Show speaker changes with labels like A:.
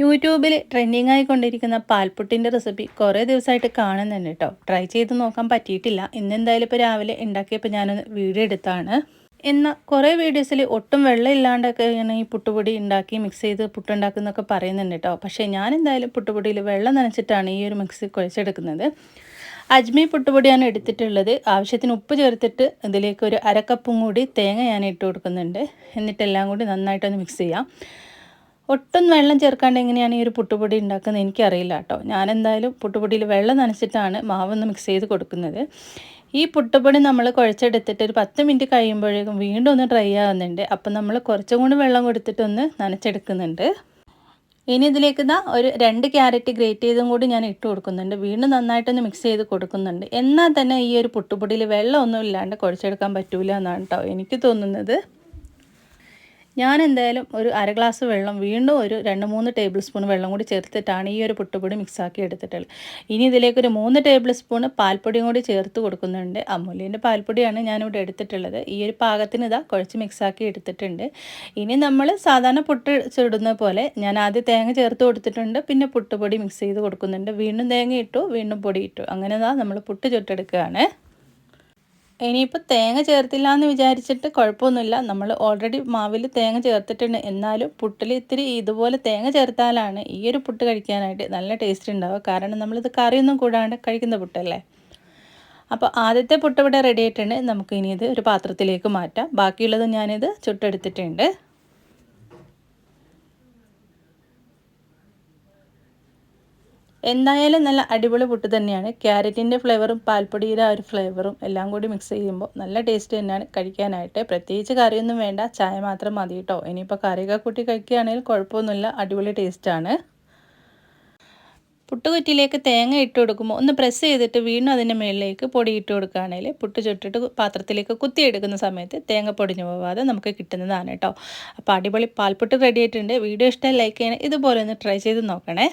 A: യൂട്യൂബിൽ trending ആയിക്കൊണ്ടിരിക്കുന്ന പാൽപ്പുട്ടിന്റെ recipe കുറേ ദിവസമായിട്ട് കാണുന്നുണ്ട് കേട്ടോ ട്രൈ ചെയ്ത് നോക്കാൻ പറ്റിയിട്ടില്ല. ഇന്നെന്തായാലും ഇപ്പോൾ രാവിലെ ഉണ്ടാക്കിയപ്പോൾ ഞാനൊന്ന് വീഡിയോ എടുത്താണ്. എന്ന കുറേ വീഡിയോസിൽ ഒട്ടും വെള്ളം ഇല്ലാണ്ടൊക്കെ ഇങ്ങനെ ഈ പുട്ടുപൊടി ഉണ്ടാക്കി മിക്സ് ചെയ്ത് പുട്ടുണ്ടാക്കുന്നൊക്കെ പറയുന്നുണ്ട് കേട്ടോ പക്ഷേ ഞാൻ എന്തായാലും പുട്ടുപൊടിയിൽ വെള്ളം നനച്ചിട്ടാണ് ഈ ഒരു മിക്സ് കുഴച്ചെടുക്കുന്നത്. അജ്മി പുട്ടുപൊടിയാണ് എടുത്തിട്ടുള്ളത്. ആവശ്യത്തിന് ഉപ്പ് ചേർത്തിട്ട് ഇതിലേക്ക് ഒരു അരക്കപ്പും കൂടി തേങ്ങ ഞാൻ ഇട്ട് കൊടുക്കുന്നുണ്ട്. എന്നിട്ടെല്ലാം കൂടി നന്നായിട്ടൊന്ന് മിക്സ് ചെയ്യാം. ഒട്ടും വെള്ളം ചേർക്കാണ്ട് എങ്ങനെയാണ് ഈ ഒരു പുട്ടുപൊടി ഉണ്ടാക്കുന്നത് എനിക്കറിയില്ല കേട്ടോ. ഞാൻ എന്തായാലും പുട്ടുപൊടിയിൽ വെള്ളം നനച്ചിട്ടാണ് മാവൊന്ന് മിക്സ് ചെയ്ത് കൊടുക്കുന്നത്. ഈ പുട്ടുപൊടി നമ്മൾ കുഴച്ചെടുത്തിട്ട് ഒരു പത്ത് മിനിറ്റ് കഴിയുമ്പോഴേക്കും വീണ്ടും ഒന്ന് ഡ്രൈ ആകുന്നുണ്ട് അപ്പം നമ്മൾ കുറച്ചും കൂടി വെള്ളം കൊടുത്തിട്ടൊന്ന് നനച്ചെടുക്കുന്നുണ്ട്. ഇനി ഇതിലേക്ക് ഇതാ ഒരു രണ്ട് ക്യാരറ്റ് ഗ്രേറ്റ് ചെയ്തും കൂടി ഞാൻ ഇട്ട് കൊടുക്കുന്നുണ്ട്. വീണ്ടും നന്നായിട്ടൊന്ന് മിക്സ് ചെയ്ത് കൊടുക്കുന്നുണ്ട്. എന്നാൽ തന്നെ ഈ ഒരു പുട്ടുപൊടിയിൽ വെള്ളമൊന്നും ഇല്ലാണ്ട് കുഴച്ചെടുക്കാൻ പറ്റൂല എന്നാണ് കേട്ടോ എനിക്ക് തോന്നുന്നത്. ഞാൻ എന്തായാലും ഒരു അര ഗ്ലാസ് വെള്ളം വീണ്ടും ഒരു രണ്ട് മൂന്ന് ടേബിൾ സ്പൂൺ വെള്ളം കൂടി ചേർത്തിട്ടാണ് ഈ ഒരു പുട്ടുപൊടി മിക്സാക്കി എടുത്തിട്ടുള്ളത്. ഇനി ഇതിലേക്ക് ഒരു മൂന്ന് ടേബിൾ സ്പൂൺ പാൽപ്പൊടിയും കൂടി ചേർത്ത് കൊടുക്കുന്നുണ്ട്. അമൂല്യന്റെ പാൽപ്പൊടിയാണ് ഞാനിവിടെ എടുത്തിട്ടുള്ളത്. ഈ ഒരു പാകത്തിന് ഇതാ കുഴച്ച് മിക്സാക്കി എടുത്തിട്ടുണ്ട്. ഇനി നമ്മൾ സാധാരണ പുട്ട് ചുടുന്ന പോലെ ഞാൻ ആദ്യം തേങ്ങ ചേർത്ത് കൊടുത്തിട്ടുണ്ട്. പിന്നെ പുട്ടുപൊടി മിക്സ് ചെയ്ത് കൊടുക്കുന്നുണ്ട്. വീണ്ടും തേങ്ങ ഇട്ടു വീണ്ടും പൊടി ഇട്ടു. അങ്ങനെ നമ്മൾ പുട്ട് ചുട്ടെടുക്കുകയാണ്. ഇനിയിപ്പോൾ തേങ്ങ ചേർത്തില്ല എന്ന് വിചാരിച്ചിട്ട് കുഴപ്പമൊന്നുമില്ല. നമ്മൾ ഓൾറെഡി മാവിൽ തേങ്ങ ചേർത്തിട്ടുണ്ട്. എന്നാലും പുട്ടിൽ ഇത്തിരി ഇതുപോലെ തേങ്ങ ചേർത്താലാണ് ഈ ഒരു പുട്ട് കഴിക്കാനായിട്ട് നല്ല ടേസ്റ്റ് ഉണ്ടാവുക. കാരണം നമ്മളിത് കറിയൊന്നും കൂടാണ്ട് കഴിക്കുന്ന പുട്ടല്ലേ? അപ്പോൾ ആദ്യത്തെ പുട്ട് ഇവിടെ റെഡി ആയിട്ടുണ്ട്. നമുക്ക് ഇനി ഇത് ഒരു പാത്രത്തിലേക്ക് മാറ്റാം. ബാക്കിയുള്ളത് ഞാനിത് ചുട്ടെടുത്തിട്ടുണ്ട്. എന്തായാലും നല്ല അടിപൊളി പുട്ട് തന്നെയാണ്. ക്യാരറ്റിന്റെ ഫ്ലേവറും പാൽപ്പൊടിയുടെ ആ ഒരു ഫ്ലേവറും എല്ലാം കൂടി മിക്സ് ചെയ്യുമ്പോൾ നല്ല ടേസ്റ്റ് തന്നെയാണ് കഴിക്കാനായിട്ട്. പ്രത്യേകിച്ച് കറിയൊന്നും വേണ്ട ചായ മാത്രം മതി കേട്ടോ ഇനിയിപ്പോൾ കറിയൊക്കെ കൂട്ടി കഴിക്കുകയാണെങ്കിൽ കുഴപ്പമൊന്നുമില്ല അടിപൊളി ടേസ്റ്റാണ് പുട്ടുകുറ്റിയിലേക്ക് തേങ്ങ ഇട്ട് കൊടുക്കുമ്പോൾ ഒന്ന് പ്രസ് ചെയ്തിട്ട് വീണ്ടും അതിന്റെ മുകളിലേക്ക് പൊടി ഇട്ട് കൊടുക്കുകയാണെങ്കിൽ പുട്ട് ചുട്ടിട്ട് പാത്രത്തിലേക്ക് കുത്തിയെടുക്കുന്ന സമയത്ത് തേങ്ങ പൊടിഞ്ഞു പോവാതെ നമുക്ക് കിട്ടുന്നതാണ് കേട്ടോ അപ്പോൾ അടിപൊളി പാൽപ്പുട്ട് റെഡി ആയിട്ടുണ്ട്. വീഡിയോ ഇഷ്ടം ലൈക്ക് ചെയ്യണേ ഇതുപോലെ ഒന്ന് ട്രൈ ചെയ്ത് നോക്കണേ.